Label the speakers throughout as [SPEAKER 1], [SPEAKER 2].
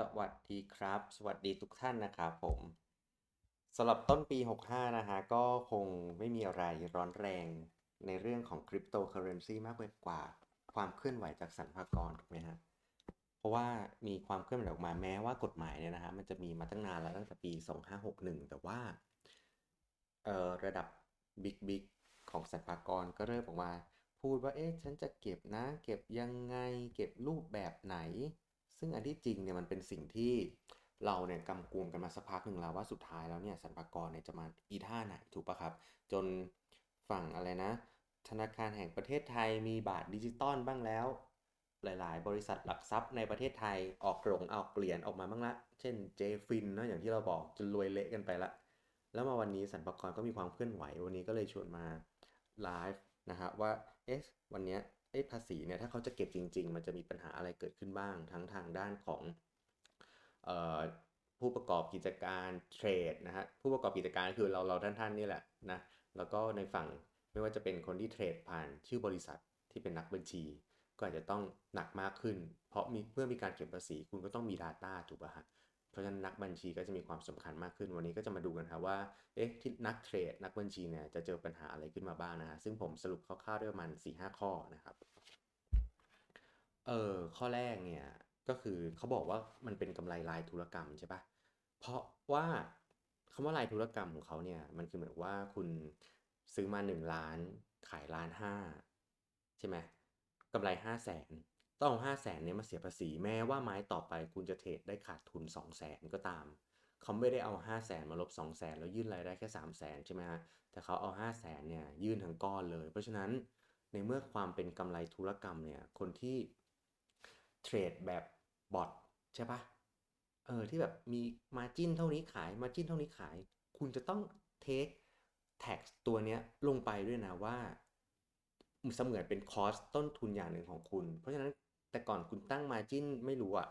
[SPEAKER 1] สวัสดีครับ สวัสดีทุกท่านนะครับผมสำหรับต้นปี 65 นะฮะ ก็คงไม่มีอะไรร้อนแรงในเรื่องของคริปโตเคอเรนซีมากไปกว่า ความเคลื่อนไหวจากสรรพากรถูกไหมฮะ เพราะว่ามีความเคลื่อนไหวออกมาแม้ว่ากฎหมายเนี่ยนะฮะ มันจะมีมาตั้งนานแล้วตั้งแต่ปี 2561 แต่ว่าเอ่อระดับบิ๊กบิ๊กของสรรพากรก็เริ่มออกมา พูดว่าเอ๊ะฉันจะเก็บนะ เก็บยังไงเก็บรูปแบบไหน ซึ่งอันที่จริงเนี่ยมันเป็นสิ่งที่เราเนี่ยกำกวมกันมาสักพักหนึ่งแล้วว่าสุดท้ายแล้วเนี่ยสรรพากรเนี่ยจะมาอีท่าไหนถูกปะครับ จนฝั่งอะไรนะ ธนาคารแห่งประเทศไทยมีบาทดิจิตอลบ้างแล้ว หลายๆ บริษัทหลักทรัพย์ในประเทศไทยออกหลงออกเหรียญออกมาบ้างละ เช่นเจฟินนะอย่างที่เราบอกจนรวยเละกันไปละ แล้วมาวันนี้สรรพากรก็มีความเคลื่อนไหววันนี้ก็เลยชวนมาไลฟ์นะฮะว่าเอ๊ะวันเนี้ เอ๊ะภาษีเนี่ยถ้าเขาจะเก็บจริง ๆ มันจะมีปัญหาอะไรเกิดขึ้นบ้าง ทั้งทางด้านของออผู้ประกอบกิจการเทรดนะฮะผู้ประกอบกิจการก็คือเราเราท่านๆนี่แหละนะแล้วก็ในฝั่งไม่ว่าจะเป็นคนที่เทรดผ่านชื่อบริษัทที่เป็นนักบัญชี ก็อาจจะต้องหนักมากขึ้น เพราะมีเมื่อมีการเก็บภาษีคุณก็ต้องมี Data ถูกป่ะฮะ เพราะฉะนั้นนักบัญชีก็จะมีความสำคัญมากขึ้นวันนี้ก็จะมาดูกันครับว่าเอ๊ะที่นักเทรดนักบัญชีเนี่ยจะเจอปัญหาอะไรขึ้นมาบ้างนะฮะซึ่งผมสรุปคร่าวๆได้ประมาณ4-5ข้อนะครับเออข้อแรกเนี่ยก็คือเขาบอกว่ามันเป็นกำไรรายธุรกรรมใช่ปะเพราะว่าคำว่ารายธุรกรรมของเขาเนี่ยมันคือเหมือนว่าคุณซื้อมา 1 ล้านขายล้านห้าใช่ไหมกำไร5 0 0แสน ต้องเอา5 0 0แสนเนี่ยมาเสียภาษีแม้ว่าไม้ต่อไปคุณจะเทรดได้ขาดทุน 2 0 0แสนก็ตาม เขาไม่ได้เอา 5 0 0แสนมาลบ 2 0 0แสนแล้วยื่นรายได้แค่ 3 0 0แสนใช่ไหมฮะแต่เขาเอา 5 0 0แสนเนี่ยยื่นทั้งก้อนเลย เพราะฉะนั้นในเมื่อความเป็นกำไรธุรกรรมเนี่ยคนที่เทรดแบบบอทใช่ปะเออที่แบบมีมาจิ้นเท่านี้ขายมาจิ้นเท่านี้ขาย คุณจะต้องเทคแท็กตัวเนี้ยลงไปด้วยนะว่าเสมือนเป็นคอสต้นทุนอย่างหนึ่งของคุณ เพราะฉะนั้น แต่ก่อนคุณตั้งมาจิ้นไม่รู้อะ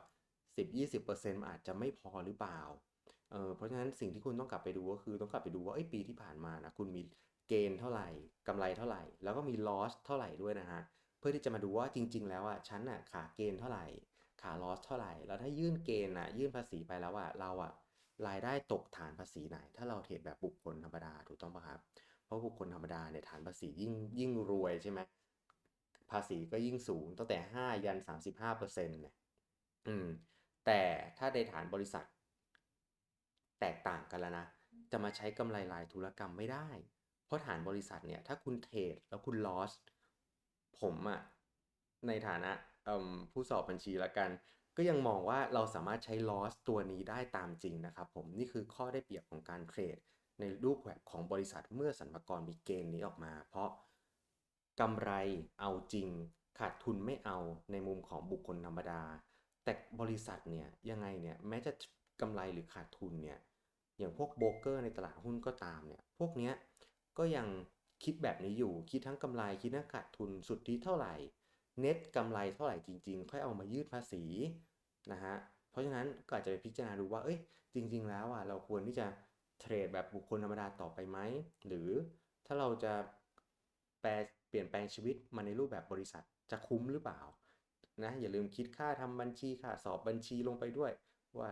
[SPEAKER 1] สิบยี่สิบเปอร์เซ็นต์อาจจะไม่พอหรือเปล่าเออเพราะฉะนั้นสิ่งที่คุณต้องกลับไปดูก็คือต้องกลับไปดูว่าไอ้ปีที่ผ่านมานะคุณมีเกณฑ์เท่าไหร่กำไรเท่าไหร่ แล้วก็มีลอสเท่าไหร่ด้วยนะฮะเพื่อที่จะมาดูว่าจริง ๆ แล้วอะฉันอะขาเกณฑ์เท่าไหร่ ขาลอสเท่าไหร่ แล้วถ้ายื่นเกณฑ์อะยื่นภาษีไปแล้วอะเราอะรายได้ตกฐานภาษีไหน ถ้าเราเทรดแบบบุคคลธรรมดาถูกต้องป่ะครับเพราะบุคคลธรรมดาเนี่ยฐานภาษียิ่งยิ่งรวยใช่ไหม ภาษีก็ยิ่งสูงตั้งแต่ 5 ยัน 35เปอร์เซ็นต์เนี่ยอืม แต่ถ้าในฐานบริษัท แตกต่างกันแล้วนะ จะมาใช้กำไรรายธุรกรรมไม่ได้ เพราะฐานบริษัทเนี่ย ถ้าคุณเทรดแล้วคุณลอส ผมอะในฐานะผู้สอบบัญชีละกัน ก็ยังมองว่าเราสามารถใช้ลอสตัวนี้ได้ตามจริงนะครับผม นี่คือข้อได้เปรียบของการเทรดในรูปแบบของบริษัทเมื่อสรรพากรมีเกณฑ์นี้ออกมา เพราะ กำไรเอาจริง ขาดทุนไม่เอาในมุมของบุคคลธรรมดา แต่บริษัทเนี่ยยังไงเนี่ยแม้จะกำไรหรือขาดทุนเนี่ยอย่างพวกโบรกเกอร์ในตลาดหุ้นก็ตามเนี่ยพวกเนี้ยก็ยังคิดแบบนี้อยู่คิดทั้งกำไรคิดทั้งขาดทุนสุดที่เท่าไหร่เน็ตกำไรเท่าไหร่จริงๆ ค่อยเอามายืดภาษีนะฮะเพราะฉะนั้นก็อาจจะไปพิจารณาดูว่าเอ้ยจริง ๆ แล้วอะเราควรที่จะเทรดแบบบุคคลธรรมดาต่อไปไหมหรือถ้าเราจะ แปลเปลี่ยนแปลงชีวิตมาในรูปแบบบริษัทจะคุ้มหรือเปล่านะอย่าลืมคิดค่าทำบัญชีค่าสอบบัญชีลงไปด้วย ว่า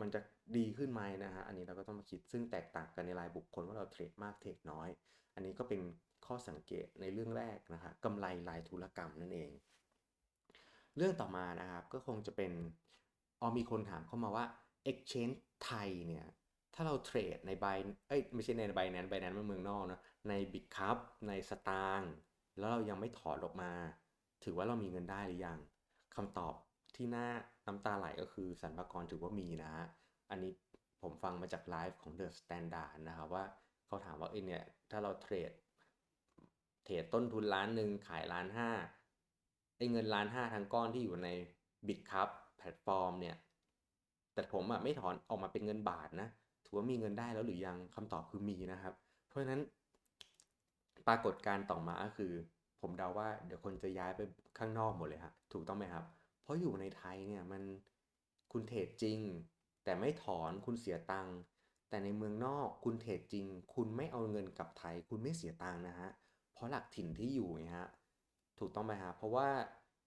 [SPEAKER 1] มันจะดีขึ้นไหมนะฮะอันนี้เราก็ต้องมาคิดซึ่งแตกต่างกันในรายบุคคลว่าเราเทรดมากเทรดน้อย อันนี้ก็เป็นข้อสังเกตในเรื่องแรกนะฮะกำไรรายธุรกรรมนั่นเอง เรื่องต่อมานะครับก็คงจะเป็นออมีคนถามเข้ามาว่า Exchange ไทยเนี่ยาเราเทรดในใบเอ้ยไม่ใช่ในใบแนนใบนั้นมันเมืองนอกนะในบิ c คัพในสตางค์แล้วเรายังไม่ถอนออกมา ถือว่าเรามีเงินได้หรือยังคำตอบที่น่าน้ำตาไหลก็คือสรรพากรถือว่ามีนะฮะอันนี้ผมฟังมาจากไลฟ์ของ The Standard นะครับว่าเขาถามว่าเอ้ยเนี่ยถ้าเราเทรดเทรดต้นทุนล้านหนึ่งขายล้านห้าไอ้เงินล้านห้าทั้งก้อนที่อยู่ในบิ c คัพแพลตฟอร์มเนี่ยแต่ผมอะไม่ถอนออกมาเป็นเงินบาทนะ ถือว่ามีเงินได้แล้วหรือยังคำตอบคือมีนะครับ เพราะฉะนั้นปรากฏการต่อมาก็คือ ผมเดาว่าเดี๋ยวคนจะย้ายไปข้างนอกหมดเลยครับถูกต้องไหมครับ เพราะอยู่ในไทยเนี่ยมันคุณเทรดจริง แต่ไม่ถอนคุณเสียตังค์แต่ในเมืองนอกคุณเทรดจริง คุณไม่เอาเงินกลับไทย คุณไม่เสียตังค์นะฮะเพราะหลักถิ่นที่อยู่ไงฮะถูกต้องไหมฮะเพราะว่า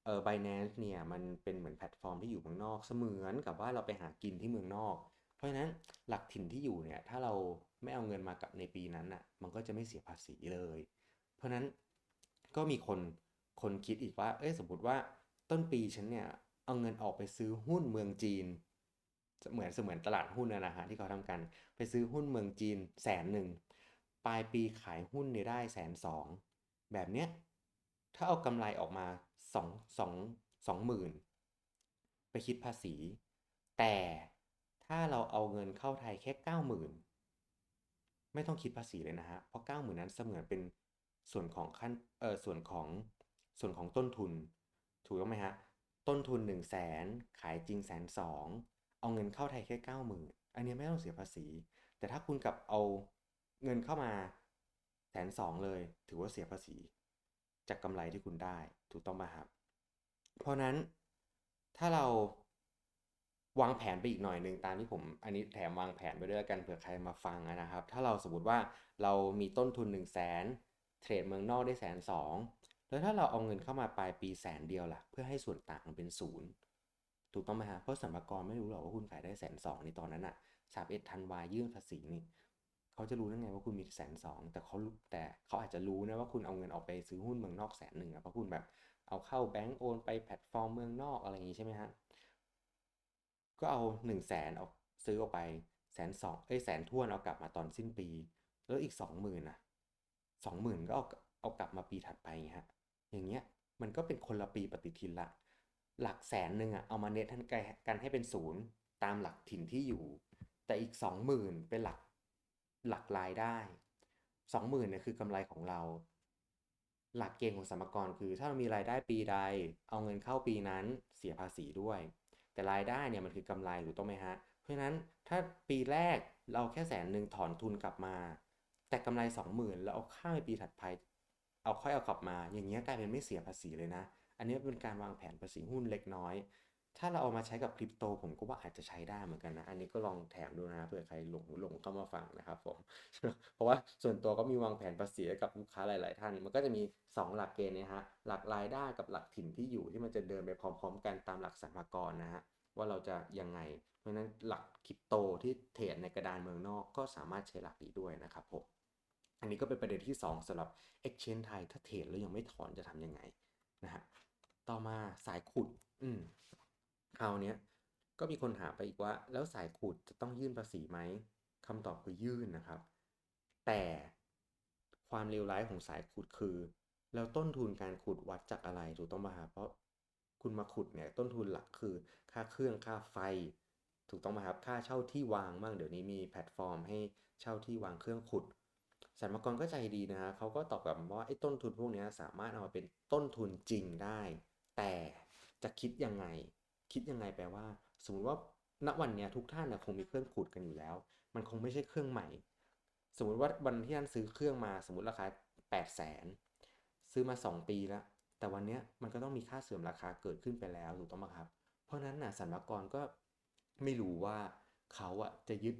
[SPEAKER 1] เออ Binance เนี่ยมันเป็นเหมือนแพลตฟอร์มที่อยู่เมืองนอก เสมือนกับว่าเราไปหากินที่เมืองนอก ราะฉะนั้นหลักถิ่นที่อยู่เนี่ยถ้าเราไม่เอาเงินมากับในปีนั้นอะมันก็จะไม่เสียภาษีเลย เพราะฉะนั้นก็มีคนคนคิดอีกว่า เอ้ยสมมติว่าต้นปีฉันเนี่ยเอาเงินออกไปซื้อหุ้นเมืองจีนเหมือนเสมือนตลาดหุ้นนะฮะที่เขาทำกัน ไปซื้อหุ้นเมืองจีนแสนหนึ่งปลายปีขายหุ้นเนี่ยได้แสนสองแบบเนี้ยถ้าเอากำไรออกมาสองสองสองหมื่นไปคิดภาษี แต่ ถ้าเราเอาเงินเข้าไทยแค่เก้าหมื่นไม่ต้องคิดภาษีเลยนะฮะ เพราะเก้าหมื่นนั้นเสมือนเป็นส่วนของขั้นเออส่วนของส่วนของต้นทุน ถูกต้องไหมฮะ ต้นทุน1นึ่งแสนขายจริงแสนสองเอาเงินเข้าไทยแค่เก้าหมื่นอันนี้ไม่ต้องเสียภาษี แต่ถ้าคุณกับเอาเงินเข้ามาแสนสองเลย ถือว่าเสียภาษี จากกำไรที่คุณได้ ถูกต้องไหมครับ เพราะนั้นถ้าเรา วางแผนไปอีกหน่อยหนึ่งตามที่ผมอันนี้แถมวางแผนไปด้วยกันเผื่อใครมาฟังนะครับ ถ้าเราสมมติว่าเรามีต้นทุน 1 0 0 0 0แสนเทรดเมืองนอกได้แสนสองแล้วถ้าเราเอาเงินเข้ามาปลายปีแสนเดียวล่ะ เพื่อให้ส่วนต่างมันเป็นศูนย์ถูกต้องไหมฮะเพราะสรรพากรไม่รู้หรอกว่าคุณขายได้แสนสองในตอนนั้นอะสามเอ็ดธันวายื่นภาษีนี่เขาจะรู้ได้ไงว่าคุณมีแสนสองแต่เขาแต่เขาอาจจะรู้นะว่าคุณเอาเงินออกไปซื้อหุ้นเมืองนอกแสนหนึ่งอะเพราะคุณแบบเอาเข้าแบงก์โอนไปแพลตฟอร์มเมืองนอกอะไรอย่างงี้ใช่ไหมฮะ ก็เอาหนึ่งแสนเอาซื้อออกไปแสนสองเอ้แสนท่วนเอากลับมาตอนสิ้นปี แล้วอีกสองหมื่นอะสองหมื่นก็เอาเอากลับมาปีถัดไปฮะอย่างเงี้ยมันก็เป็นคนละปีปฏิทินละ หลักแสนหนึ่งอะเอามาเน็ตทันกันให้เป็นศูนย์ตามหลักถิ่นที่อยู่ แต่อีกสองหมื่นเป็นหลักหลักรายได้สองหมื่นเนี่ยคือกำไรของเรา หลักเกณฑ์ของสมกรคือ ถ้าเรามีรายได้ปีใด เอาเงินเข้าปีนั้นเสียภาษีด้วย แต่รายได้เนี่ยมันคือกำไรถูกต้องไหมฮะ เพราะฉะนั้นถ้าปีแรกเราแค่แสนหนึ่งถอนทุนกลับมา แต่กำไรสองหมื่นแล้วเอาข้ามไปปีถัดไปเอาค่อยเอากลับมา อย่างเงี้ยกลายเป็นไม่เสียภาษีเลยนะ อันนี้เป็นการวางแผนภาษีหุ้นเล็กน้อย ถ้าเราเอามาใช้กับคริปโตผมก็ว่าอาจจะใช้ได้เหมือนกันนะ อันนี้ก็ลองแถมดูนะเผื่อใครหลงหลงเข้ามาฟังนะครับผม เพราะว่าส่วนตัวก็มีวางแผนภาษีกับลูกค้าหลาย ๆ ท่าน มันก็จะมี 2 หลักเกณฑ์นะฮะ หลักรายได้กับหลักถิ่นที่อยู่ที่มันจะเดินไปพร้อม ๆ กันตามหลักสรรพากรนะฮะว่าเราจะยังไง เพราะฉะนั้นหลักคริปโตที่เทรดในกระดานเมืองนอกก็สามารถใช้หลักนี้ด้วยนะครับผม อันนี้ก็เป็นประเด็นที่ 2สำหรับ Exchange ไทยถ้าเทรดแล้วยังไม่ถอนจะทำยังไงนะฮะ ต่อมาสายขุด อืม คราวเนี้ยก็มีคนถามไปอีกว่า แล้วสายขุดจะต้องยื่นภาษีไหมคำตอบคือยื่นนะครับ แต่ความเลวร้ายของสายขุดคือ แล้วต้นทุนการขุดวัดจากอะไรถูกต้องไหมครับเพราะคุณมาขุดเนี่ยต้นทุนหลักคือ ค่าเครื่องค่าไฟ ถูกต้องไหมครับค่าเช่าที่วางบ้างเดี๋ยวนี้มีแพลตฟอร์ม ให้เช่าที่วางเครื่องขุดสรรพากรก็ใจดีนะฮะเขาก็ตอบกลับว่าไอ้ต้นทุนพวกนี้สามารถเอามาเป็นต้นทุนจริงได้ แต่จะคิดยังไง คิดยังไงแปลว่า สมมติว่าณวันเนี้ยทุกท่านนะคงมีเครื่องขุดกันอยู่แล้ว มันคงไม่ใช่เครื่องใหม่ สมมติว่าวันที่ท่านซื้อเครื่องมาสมมติราคา8 0 0แสนซื้อมา 2 ปีแล้ว แต่วันเนี้ยมันก็ต้องมีค่าเสื่อมราคาเกิดขึ้นไปแล้วถูกต้องไหมครับ เพราะนั้นนะสรรพากรก็ไม่รู้ว่าเขาอะจะยึด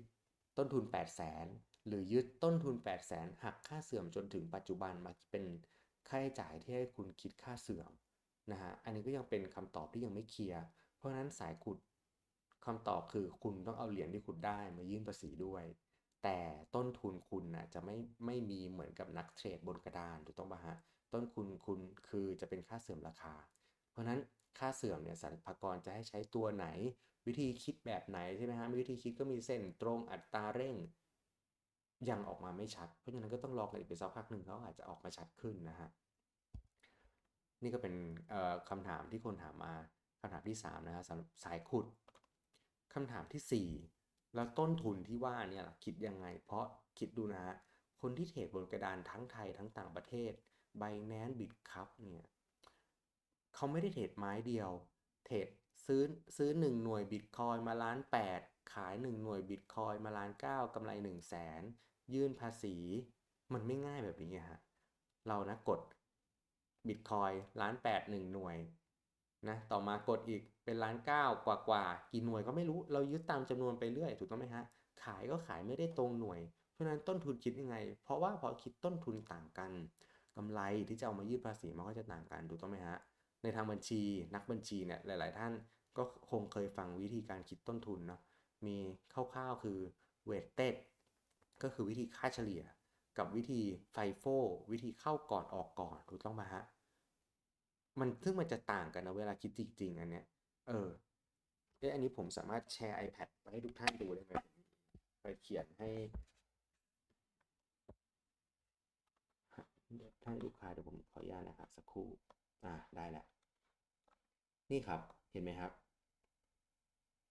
[SPEAKER 1] ต้นทุน 8 0 0แสนหรือยึดต้นทุน 8 0 0แสนหักค่าเสื่อมจนถึงปัจจุบันมาเป็นค่าใช้จ่ายที่ให้คุณคิดค่าเสื่อมนะฮะ อันนี้ก็ยังเป็นคำตอบที่ยังไม่เคลียร์ ราะฉะนั้นสายขุดคำตอบคือคุณต้องเอาเหรียญที่ขุดได้มายื่นภาษีด้วย แต่ต้นทุนคุณนะจะไม่ไม่มีเหมือนกับนักเทรดบนกระดานถูกต้องปะฮะต้นทุนคุณคือจะเป็นค่าเสื่อมราคา เพราะฉะนั้นค่าเสื่อมเนี่ยสรรพากรจะให้ใช้ตัวไหน วิธีคิดแบบไหนใช่ไหมฮะวิธีคิดก็มีเส้นตรงอัตราเร่ง ยังออกมาไม่ชัด เพราะฉะนั้นก็ต้องรอกันอีกไปสักพักหนึ่งเขาอาจจะออกมาชัดขึ้นนะฮะนี่ก็เป็นคำถามที่คนถามมา คำถามที่3นะฮะสำหรับสายขุดคำถามที่ 4 แล้วต้นทุนที่ว่าเนี่ยคิดยังไง เพราะคิดดูนะฮะคนที่เทรดบนกระดานทั้งไทยทั้งต่างประเทศ Binance Bitcup เนี่ยเขาไม่ได้เทรดไม้เดียว เทรดซื้อซื้อ 1 หน่วยบิตคอยมาล้าน8 ขาย 1 หน่วยบิตคอยมาล้าน 9กำไร 1 0 0 0 0แสนยื่นภาษี มันไม่ง่ายแบบนี้ฮะเรานะกดบิตคอยล้าน8 1 หน่วย นะต่อมากดอีกเป็นล้านเก้ากว่ากว่ากี่หน่วยก็ไม่รู้เรายึดตามจำนวนไปเรื่อยถูกต้องไหมฮะขายก็ขายไม่ได้ตรงหน่วย เพราะนั้นต้นทุนคิดยังไง เพราะว่าพอคิดต้นทุนต่างกันกำไรที่จะเอามายื่นภาษีมันก็จะต่างกันถูกต้องไหมฮะในทางบัญชีนักบัญชีเนี่ยหลาย ๆ ท่านก็คงเคยฟังวิธีการคิดต้นทุนเนาะมีคร่าวๆคือ weighted ก็คือวิธีค่าเฉลี่ย กับวิธี FIFO วิธีเข้าก่อนออกก่อนถูกต้องไหมฮะ มันซึ่งมันจะต่างกันนะเวลาคิดจริงๆอันเนี้ย เออเอ๊ะอันนี้ผมสามารถแชร์ iPad ไปให้ทุกท่านดูได้ไหมไปเขียนให้ให้ลูกค้าเดี๋ยวผมขออนุญาตนะครับสักครู่ อ่าได้แล้ว นี่ครับ เห็นไหมครับ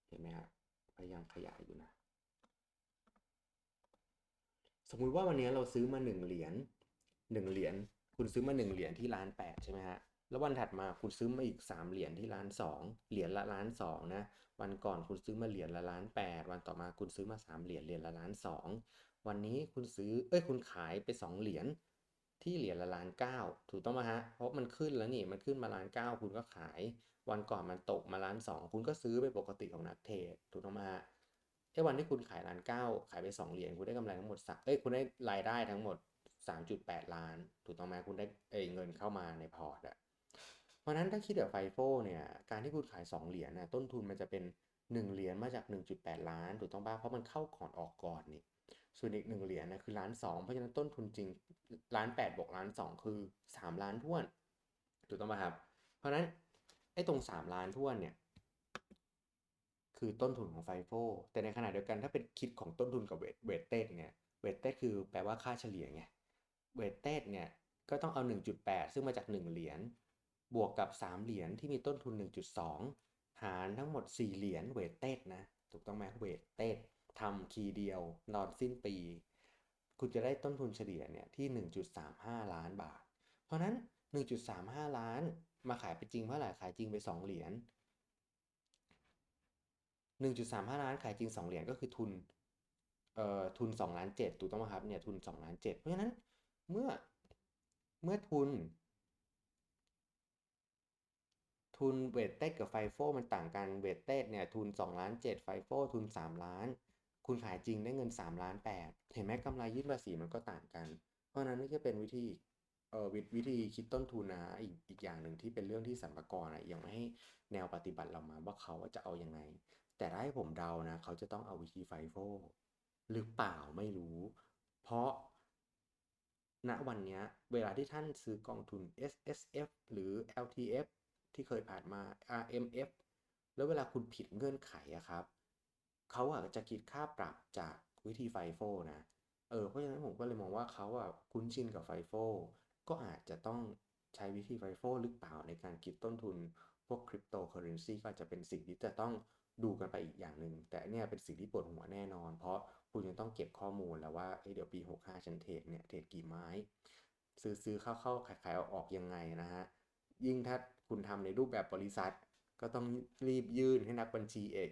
[SPEAKER 1] เห็นไหมครับพยายามขยายอยู่นะ สมมุติว่าวันนี้เราซื้อมาหนึ่งเหรียญหนึ่งเหรียญ คุณซื้อมาหนึ่งเหรียญที่ร้านแปดใช่ไหมฮะ แล้ววันถัดมาคุณซื้อมาอีกสามเหรียญที่ร้านสองเหรียญละล้านสองนะวันก่อนคุณซื้อมาเหรียญละล้านแปดวันต่อมาคุณซื้อมาสามเหรียญเหรียญละล้านสองวันนี้คุณซื้อเอ้ยคุณขายไปสองเหรียญที่เหรียญละล้านเก้าถูกต้องไหมฮะ เพราะมันขึ้นแล้วนี่มันขึ้นมาล้านเก้าคุณก็ขาย วันก่อนมันตกมาล้านสองคุณก็ซื้อไปปกติของนักเทรดถูกต้องไหมฮะไอ้วันที่คุณขายล้านเก้าขายไปสองเหรียญคุณได้กำไรทั้งหมดสักเอ้ยคุณได้รายได้ทั้งหมด 3.8 ล้าน ถูกต้องไหมคุณได้เอยเงินเข้ามาในพอร์ตอะ เพราะนั้นถ้าคิดแบบไฟโฟเนี่ยการที่คุณขาย 2 เหรียญนะต้นทุนมันจะเป็น 1 เหรียญมาจาก 1.8 ล้านถูกต้องป่ะเพราะมันเข้าก่อนออกก่อนนี่ส่วนอีก 1 เหรียญนะคือล้านสองเพราะฉะนั้นต้นทุนจริงล้าน8บวกล้าน 2 คือ 3 ล้านท้วนถูกต้องป่ะครับ เพราะนั้นไอ้ตรง 3 ล้านท้วนเนี่ยคือต้นทุนของไฟโฟแต่ในขณะเดียวกันถ้าเป็นคิดของต้นทุนกับเวทเทเต้เนี่ยเวทเต้คือแปลว่าค่าเฉลี่ยไงเวทเต้เนี่ยก็ต้องเอา 1.8 ซึ่งมาจาก 1 เหรียญ บวกกับ 3 เหรียญที่มีต้นทุน 1.2 หารทั้งหมด 4 เหรียญเวทเต้นะ ถูกต้องไหมเวทเต้ทำคีเดียวนอนสิ้นปี คุณจะได้ต้นทุนเฉลี่ยเนี่ยที่ 1.35 ล้านบาท เพราะนั้น 1.35 ล้านมาขายไปจริงเท่าไหร่ขายจริงไป 2 เหรียญ 1.35 ล้านขายจริง 2 เหรียญก็คือทุนเอ่อทุน2ล้าน7ถูกต้องไหมครับเนี่ยทุน2ล้าน7เพราะฉะนั้นเมื่อเมื่อทุน ทุนเวทเต็ดกับไฟโฟมันต่างกันเวทเต็ดเนี่ยทุน2ล้าน7ไฟโฟทุน 3 ล้าน คุณขายจริงได้เงิน3ล้าน8เห็นไหมกำไรยื่นภาษีมันก็ต่างกัน เพราะนั้นนี่ก็เป็นวิธีเอ่อวิธีคิดต้นทุนนะอีกอีกอย่างหนึ่งที่เป็นเรื่องที่สรรพากรนะยังไม่ให้แนวปฏิบัติเรามาว่าเขาจะเอาอยัางไง แต่ถ้าให้ผมเดานะ เขาจะต้องเอาวิธีไฟโฟหรือเปล่าไม่รู้ เพราะณวันนี้เวลาที่ท่านซื้อกองทุน S S F หรือ L T F ที่เคยผ่านมา R M F แล้วเวลาคุณผิดเงื่อนไขอะครับเขาอะจะคิดค่าปรับจากวิธีไฟโฟนะเออเพราะฉะนั้นผมก็เลยมองว่าเขาอะคุ้นชินกับไฟโฟก็อาจจะต้องใช้วิธีไฟโฟหรือเปล่าในการคิดต้นทุนพวกคริปโตเคอเรนซีก็จะเป็นสิ่งที่จะต้องดูกันไปอีกอย่างหนึ่งแต่เนี่ยเป็นสิ่งที่ปวดหัวแน่นอน เพราะคุณยังต้องเก็บข้อมูลแล้วว่าเดี๋ยวปี 65 ฉันเทรดเนี่ยเทรดกี่ไม้ ซื้อซื้อเข้าเข้าขายขายออกออกยังไงนะฮะยิ่งถ้า คุณทำในรูปแบบบริษัท ก็ต้องรีบยื่นให้นักบัญชีเอก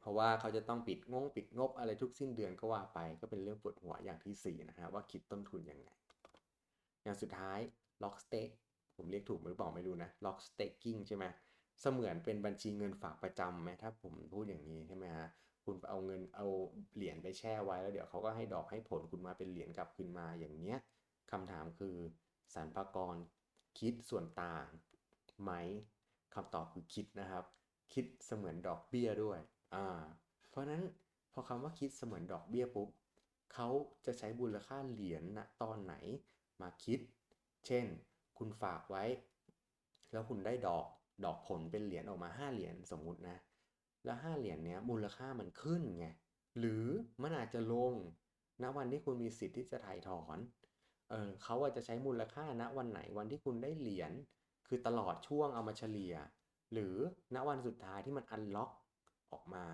[SPEAKER 1] เพราะว่าเขาจะต้องปิดงงปิดงบอะไรทุกสิ้นเดือนก็ว่าไป ก็เป็นเรื่องปวดหัวอย่างที่ 4 นะฮะว่าคิดต้นทุนยังไง อย่างสุดท้าย lock stake ผมเรียกถูกหรือเปล่าไม่รู้นะ lock staking ใช่ไหมเสมือนเป็นบัญชีเงินฝากประจำไหมถ้าผมพูดอย่างนี้ใช่ไหมฮะคุณเอาเงินเอาเหรียญไปแช่ไว้แล้วเดี๋ยวเขาก็ให้ดอกให้ผลคุณมาเป็นเหรียญกลับคืนมาอย่างเนี้ยคำถามคือสรรพากรคิดส่วนต่าง ไหมคำตอบคือคิดนะครับ คิดเสมือนดอกเบี้ยด้วยอ่าเพราะนั้นพอคำว่าคิดเสมือนดอกเบี้ยปุ๊บเขาจะใช้มูลค่าเหรียญณตอนไหนมาคิด เช่น คุณฝากไว้ แล้วคุณได้ดอกดอกผลเป็นเหรียญออกมา 5 เหรียญสมมุตินะ แล้ว 5 เหรียญเนี้ยมูลค่ามันขึ้นไง หรือมันอาจจะลงณวันที่คุณมีสิทธิ์ที่จะถ่ายถอน เออเขาอาจจะใช้มูลค่าณวันไหนวันที่คุณได้เหรียญ คือตลอดช่วงเอามาเฉลี่ย หรือณวันสุดท้ายที่มันอันล็อกออกมา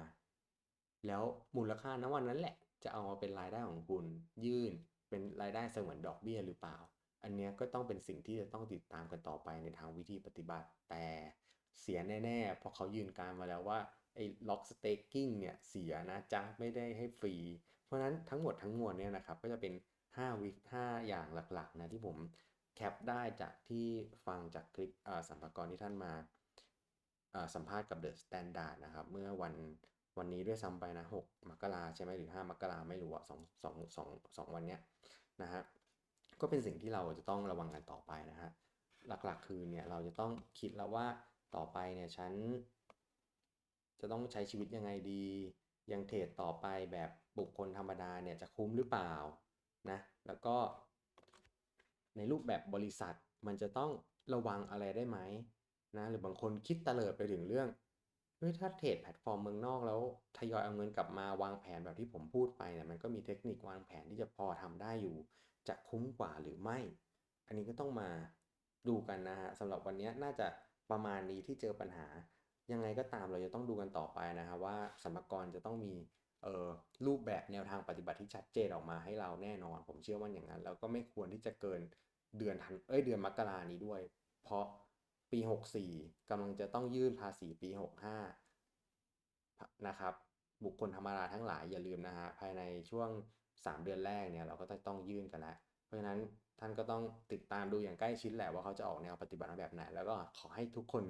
[SPEAKER 1] แล้วมูลค่าณวันนั้นแหละ จะเอามาเป็นรายได้ของคุณ ยื่นเป็นรายได้เสมือนดอกเบี้ยหรือเปล่า อันนี้ก็ต้องเป็นสิ่งที่จะต้องติดตามกันต่อไปในทางวิธีปฏิบัติ แต่เสียแน่ๆเพราะเขายืนการมาแล้วว่าไอ้ lock staking เนี่ยเสียนะจ๊ะไม่ได้ให้ฟรี เพราะฉะนั้นทั้งหมดทั้งมวลเนี่ยนะครับก็จะเป็น5วิ5อย่างหลักๆนะที่ผม แคปได้จากที่ฟังจากคลิปสัมภากรที่ท่านมาสัมภาษณ์กับ The Standard นะครับ เมื่อวันวันนี้ด้วยซ้ำไปนะ 6 มกราใช่ไหมหรือ 5 มกราไม่รู้อะ2 2 2 2วันเนี้ยนะฮะก็เป็นสิ่งที่เราจะต้องระวังกันต่อไปนะฮะหลักๆคือเนี่ยเราจะต้องคิดแล้วว่าต่อไปเนี่ยฉัน จะต้องใช้ชีวิตยังไงดี ยังเทรดต่อไปแบบบุคคลธรรมดาเนี่ยจะคุ้มหรือเปล่านะแล้วก็ ในรูปแบบบริษัท มันจะต้องระวังอะไรได้ไหมนะหรือบางคนคิดตะเลิดไปถึงเรื่องเฮ้ยถ้าเทรดแพลตฟอร์มเมืองนอกแล้วทยอยเอาเงินกลับมาวางแผนแบบที่ผมพูดไปเนี่ยมันก็มีเทคนิควางแผนที่จะพอทำได้อยู่ จะคุ้มกว่าหรือไม่ อันนี้ก็ต้องมาดูกันนะฮะสำหรับวันนี้น่าจะประมาณนี้ที่เจอปัญหา ยังไงก็ตามเราจะต้องดูกันต่อไปนะครับว่าสมรกรจะต้องมีเอ่อรูปแบบแนวทางปฏิบัติที่ชัดเจนออกมาให้เราแน่นอน ผมเชื่อว่าอย่างนั้น แล้วก็ไม่ควรที่จะเกิน เดือนธันเอ้ยเดือนมกรานี้ด้วย เพราะปี 64กำลังจะต้องยื่นภาษีปี 65 นะครับ บุคคลธรรมดาทั้งหลายอย่าลืมนะฮะภายในช่วง 3 เดือนแรกเนี่ยเราก็จะต้องยื่นกันแล้ว เพราะฉะนั้นท่านก็ต้องติดตามดูอย่างใกล้ชิดแหละว่าเขาจะออกแนวปฏิบัติแบบไหน แล้วก็ขอให้ทุกคน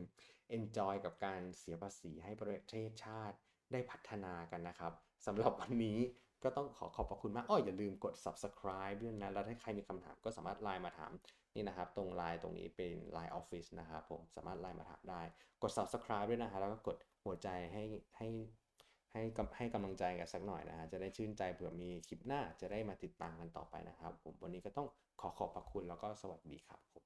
[SPEAKER 1] enjoy กับการเสียภาษีให้ประเทศชาติได้พัฒนากันนะครับสำหรับวันนี้ ก็ต้องขอขอบพระคุณมากอ้ออย่าลืมกด subscribe ด้วยนะแล้วถ้าใครมีคำถามก็สามารถไลน์มาถามนี่นะครับ ตรงไลน์ตรงนี้เป็น Line Office นะครับผมสามารถไลน์มาถามได้ กด subscribe ด้วยนะฮะแล้วก็กดหัวใจให้ให้ให้ให้กำลังใจกันสักหน่อยนะฮะจะได้ชื่นใจเผื่อมีคลิปหน้าจะได้มาติดตามกันต่อไปนะครับ ผมวันนี้ก็ต้องขอขอบพระคุณแล้วก็สวัสดีครับผม